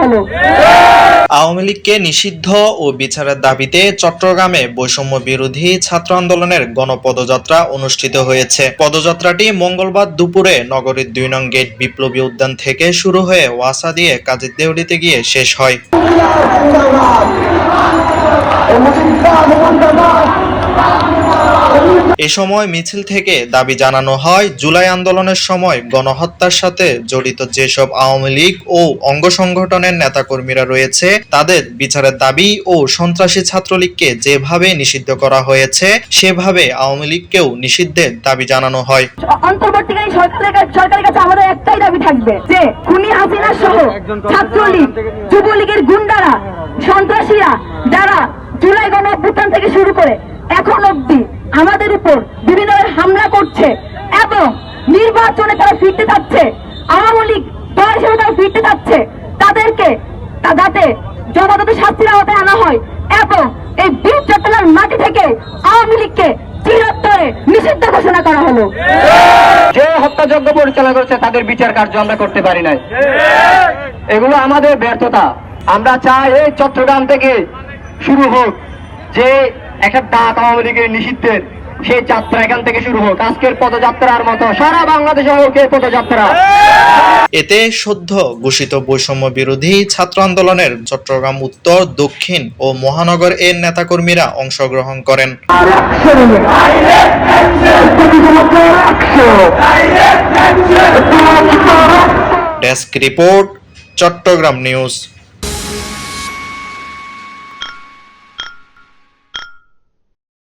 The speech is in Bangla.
হলো। আওয়ামী লীগকে নিষিদ্ধ ও বিচারের দাবিতে চট্টগ্রামে বৈষম্য বিরোধী ছাত্র আন্দোলনের গণপদযাত্রা অনুষ্ঠিত হয়েছে। পদযাত্রাটি মঙ্গলবার দুপুরে নগরীর দুই নং গেট বিপ্লবী উদ্যান থেকে শুরু হয়ে ওয়াসা দিয়ে কাজের দেউড়িতে গিয়ে শেষ হয়। এ সময় মিছিল থেকে দাবি জানানো হয়, জুলাই আন্দোলনের সময় গণহত্যার সাথে জড়িত যেসব আওয়ামী লীগ ও অঙ্গ সংগঠনের নেতাকর্মীরা রয়েছে, তাদের বিচারের দাবি ও সন্ত্রাসী ছাত্রলীগকে যেভাবে নিষিদ্ধ করা হয়েছে, সেভাবে আওয়ামী লীগকেও নিষিদ্ধের দাবি জানানো হয়। অন্তর্বর্তীকালীন সরকারের কাছে আমাদের একটাই দাবি থাকবে যে, খুনি হাসিনা সহ ছাত্রলীগ, যুবলীগের গুন্ডারা, সন্ত্রাসীরা যারা জুলাই গণ থেকে শুরু করে এখন অব্দি আমাদের উপর বিভিন্ন হামলা করছে এবং নির্বাচনে তারা ফিরতে চাচ্ছে, আওয়ামী লীগ দল হিসেবে তারা ফিরতে চাচ্ছে, তাদেরকে যাতে যথাযথ শাস্তির আওতায় আনা হয় এবং এই বীর চট্টগ্রাম মাটি থেকে আওয়ামী লীগকে চিরত্তরে নিষিদ্ধ ঘোষণা করা হলো। যে হত্যাযজ্ঞ পরিচালনা করেছে তাদের বিচার কার্য আমরা করতে পারি নাই। এগুলো আমাদের ব্যর্থতা। আমরা চাই এই চট্টগ্রাম থেকে শুরু হোক, যে একটা ডাক আওয়ামী লীগের নিষিদ্ধের সেই যাত্রা এখান থেকে শুরু হোক। আজকের পদযাত্রার মতো সারা বাংলাদেশে হোক পদযাত্রা। এতে সদ্য ঘোষিত বৈষম্য বিরোধী ছাত্র আন্দোলনের চট্টগ্রাম, উত্তর, দক্ষিণ ও মহানগর এর নেতাকর্মীরা অংশগ্রহণ করেন। Desk report, Chattogram news.